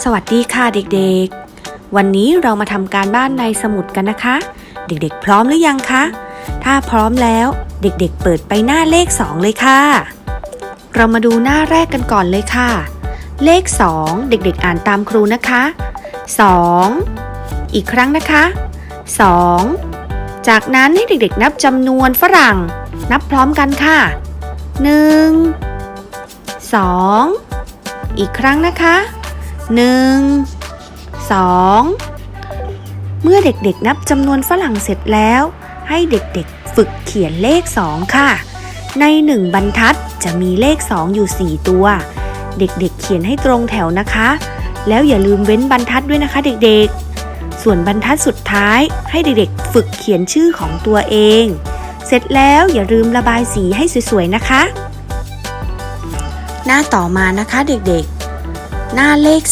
สวัสดีค่ะเด็กๆ วันนี้เรามาทำการบ้านในสมุดกันนะคะ เด็กๆ พร้อมหรือยังคะ ถ้าพร้อมแล้วเด็กๆ เปิดไปหน้าเลข 2 เลยค่ะ เรามาดูหน้าแรกกันก่อนเลยค่ะ เลข 2 เด็กๆ อ่านตามครูนะคะ 2 อีกครั้งนะคะ 2 จากนั้นให้เด็กๆ นับจำนวนฝรั่ง นับพร้อมกันค่ะ 1 2 อีกครั้งนะคะ 1 2 เมื่อเด็กๆนับจำนวนฝรั่งเสร็จแล้ว ให้เด็กๆฝึกเขียนเลข 2 ค่ะ ใน 1 บรรทัดจะมีเลข 2 อยู่ 4 ตัว เด็กๆเขียนให้ตรงแถวนะคะ แล้วอย่าลืมเว้นบรรทัดด้วยนะคะ เด็กๆ ส่วนบรรทัดสุดท้ายให้เด็กๆ ฝึกเขียนชื่อของตัวเอง เสร็จแล้วอย่าลืมระบายสีให้สวยๆนะคะ หน้าต่อมานะคะเด็กๆ หน้าเลข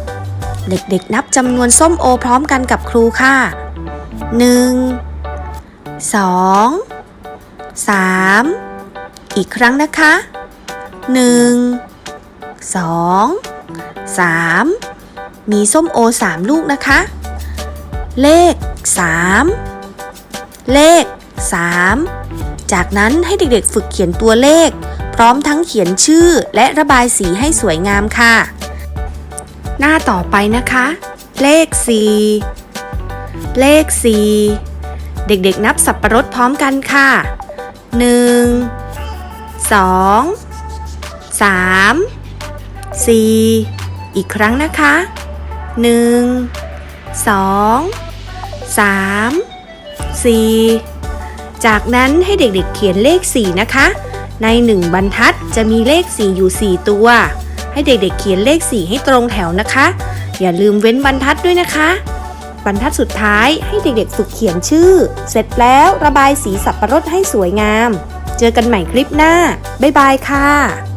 3 เด็กๆนับจำนวนส้มโอพร้อมกันกับครูค่ะ 1 2 3 อีกครั้งนะคะ 1 2 3 มีส้มโอ 3 ลูกนะคะ เลข 3 เลข 3 จากนั้นให้เด็กๆฝึกเขียนตัวเลขพร้อมทั้งเขียนชื่อและระบายสีให้สวยงามค่ะ หน้าต่อไปนะคะ เลข 4 เลข 4 เด็กๆนับสับประรดพร้อมกันค่ะ 1 2 3 4 อีกครั้งนะคะ 1 2 3 4 จากนั้นให้เด็กๆเขียนเลข 4 นะคะ ใน 1 บรรทัดจะมีเลข 4 อยู่ 4 ตัว ให้เด็กๆเขียนเลข 4 ให้ตรงแถวนะคะ อย่าลืมเว้นบรรทัดด้วยนะคะ บรรทัดสุดท้ายให้เด็กๆฝึกเขียนชื่อ เสร็จแล้วระบายสีสับประรดให้สวยงาม เจอกันใหม่คลิปหน้า บ๊ายบายค่ะ